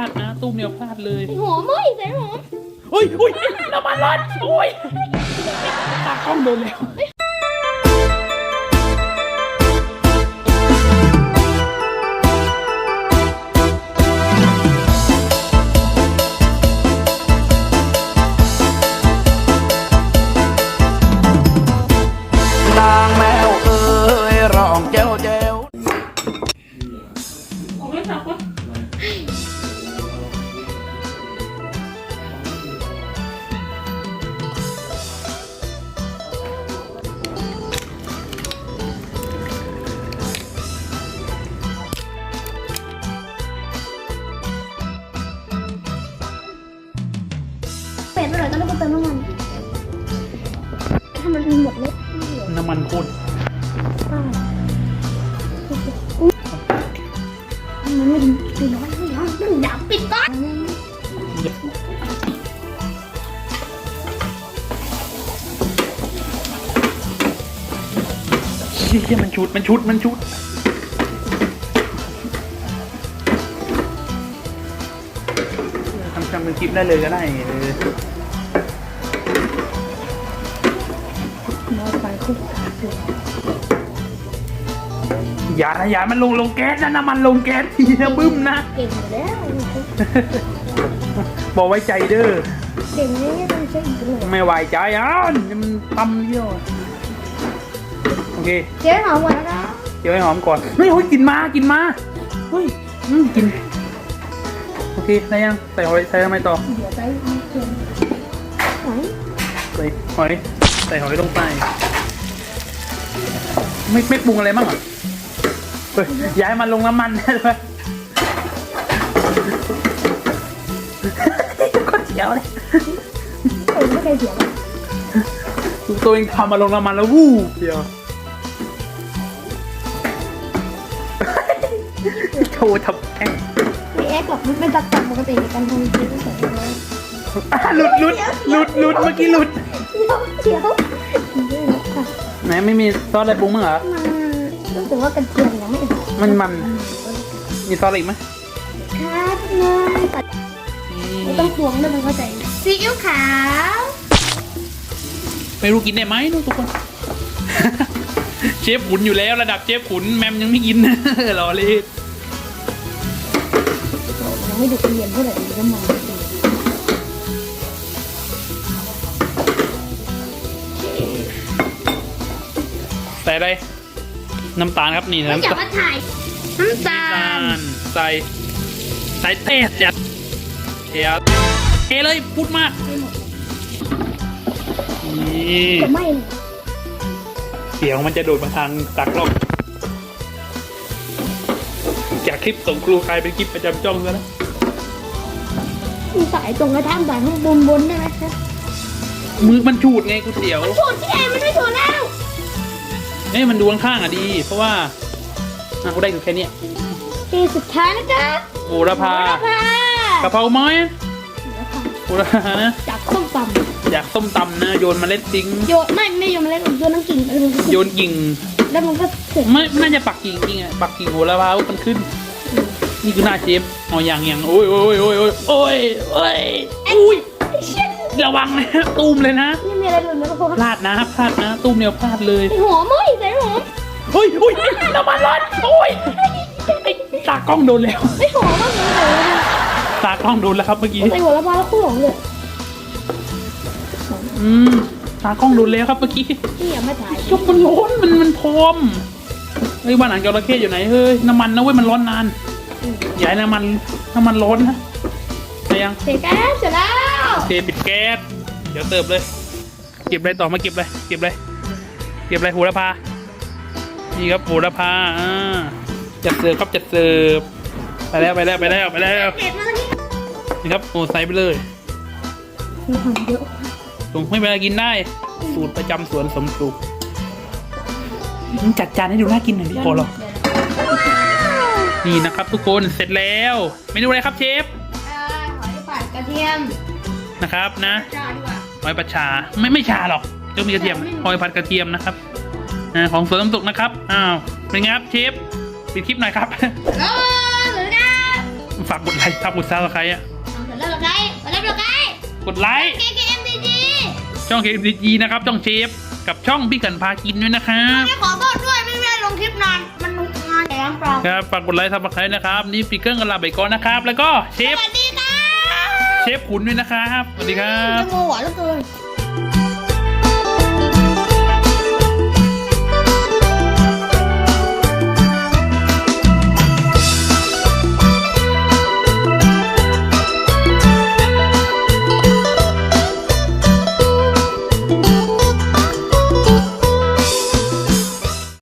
ลาดนะตุ้มเดียวพลาดเลยหอมเฮ้ยใส่หอมอุ้ยอุ้ยน้ำมันร้อนโอ้ยตากล้องโดนแล้วนางแม เป็ดไหน่อยตอนนี้กูเติมน้ำมันถ้ามันหมดเลยน้ำมันข้นมันไม่ถึงสี่ร้อยไม่ร้อยหนึ่งดับปิดก่อนเชี่ยมันชุดมันชุดมันชุดทำทำเป็นคลิปได้เลยก็ได้ ออมอไซค์คุกขาดเลยอย่านะอย่ามันลงลงแก๊สนะน้ำมันลงแก๊สทีนะบึ้มนะ เก่งอยู่แล้วบอกไว้ใจเด้อ เก่งนี้ต้องใช้อีกเลยไม่ไหวใจอะมันตำเยี่ยวอะโอเค เจ๊หอมกว่านะเดี๋ยวให้หอมก่อนเฮ้ยเฮ้ยกินมา กินมา เฮ้ยอืมกิน โอเค ได้ยัง ใส่หอยใส่ทำไมต่อ เดี๋ยวไปเก่งไหนใส่หอย ใส่หอยลงไป ไม่ไม่ปรุงอะไรบ้างเหรอเฮ้ยย้ายมันลงน้ำมันได้ไหมก็เจียวเลยเก่งไม่เคยเสียงตัวเองทำมาลงน้ำมันแล้ววู้เดียวโชว์ทับแข้งไม่แอ๊กหรอกมันเป็นตักตักปกติในการทำจริงไม่ใส่เลยอะหลุดหลุดหลุดหลุดเมื่อกี้หลุด เดี๋ยวเดี๋ยวค่ะ ไหนไม่มีซอสอะไรปรุงมั้างเหรอ มันรู้สึกว่ากระเทียมยังไม่หอมมันมัน มีซอสอะไรอีกไหมครับเงินตัดไม่ต้องพวงด้วยมันเข้าใจซีอิ๊วขาวไม่รู้กินได้ไหมนู่นทุกคน เชฟขุนอยู่แล้วระดับเชฟขุนแมมยังไม่กินรอเลยยังไม่ดูเรียนเท่าไหร่เลยก็มอ ส่อะไร น้ำตาลครับนี่ไม่น้ำอยากตาลมาถ่ายน้ำตาลใส่ใส่เต้เจ็ดเทียเทเลยพูดมากนี่จะไม่เสียงมันจะโดดมาทางตักกล้องจากคลิปส่งครูกลายเป็นคลิปประจำจ้องซะแล้วสายตรงกระทั่งสายข้างบนบนได้ไหมคะมือมันฉูดไงกูเสียวถูดที่ไหนมันไม่ถูดแล้ว เอ้ยมันดูข้างๆอะดี เพราะว่าอะกูได้อยู่แค่เนี้ยทีสุดท้ายนะจ๊ะโหระพาค่ะกะเพราไม้โหระพานะจากส้มตอยากต้มตำนะโยนเมล็ดทิ้งำโยนไม่ไม่โยนมาเล่นโยนน้ำกิ่งไปเลยโยนกิ่งแล้วมันก็เสร็จไม่น่าจะปักกิ่งจริงอะปักกิ่งโหระพามันขึ้น นี่คือหน้าเชฟเอาอย่างอย่างโอ้ยโอ้ยโอ้ยโอ้ยโอ้ยโอ้ยอุ้ยระวังนะ ตูมเลยนะ นี่มีอะไรหลุดไหมพ่อพลาดนะพลาดนะ ตูมเดียวพลาดเลยใส่หอมเฮ้ยใส่ห อมเฮ้ยเฮ้ยน้ำมันร้อนโอ้ยไอ้ตากล้องโดนแล้ว ไม่หอมมากเลยตากล้องโดนแล้วครับเมื่อกี้ใส่หัวละพาแล้วคู่หอมเลยอืมตากล้องโดนแล้วครับเมื่อกี้นี่อย่ามาถ่ายก็มันร้อนมันมันพรมเฮ้ยบ้านหนังจระเข้อยู่ไหนเฮ้ยน้ำมันนะเว้ยมันร้อนนานอย่าให้น้ำมันน้ำมันร้อนนะอะไรยังเสร็จแล้วเสร็จแล้วเทปิดแก๊สเดี๋ยวเติบเลย เก็บอะไรต่อมาเก็บเลยเก็บเลยเก็บอะไรโหระพา นี่ครับโหระพาอ่าจัดเสิร์ฟครับจัดเสิร์ฟไปแล้วไปแล้วไปแล้วไปแล้วเสร็จแล้วนี่นี่ครับโอ้ใส่ไปเลยมีหอมเยอะตรงไม่เป็นไรกินได้ สูตรประจำสวนสมสุขอืมจัดจานให้ดูน่ากินหน่อยดิพอหรอกนี่นะครับทุกคนเสร็จแล้วเมนูอะไรครับเชฟหอยผัดกระเทียมนะครับนะจ้าดีกว่าหอยผัดชาไม่ไม่ชาหรอกจะมีกระเทียมหอยผัดกระเทียมนะครับอ่า ของสวนสมสุขนะครับ อ้าว เป็นไงครับเชฟปิดคลิปหน่อยครับเออหรือนะฝฝากกดไลค์ถ้ากดซับสไครต์อะเอาเสร็จแล้วเหรอไกด์มาแล้วเหรอไกด์กดไลค์ เกมเกมดีดีช่องเคดีจีนะครับ ช่องเชฟ กับช่องพี่กันพากินด้วยนะครับ ไม่ขอโทษด้วยไม่ได้ลงคลิปนาน มันงานแต่ยังเปล่าครับ ฝากกดไลค์ซับสไครต์นะครับ นี่ปีเกิ้งกับลาไปก่อนนะครับ แล้วก็เชสฟ วัสดีค่ะเชฟขุนด้วยนะครับ สวัสดีครับ จะโมหวานเหลือเกิน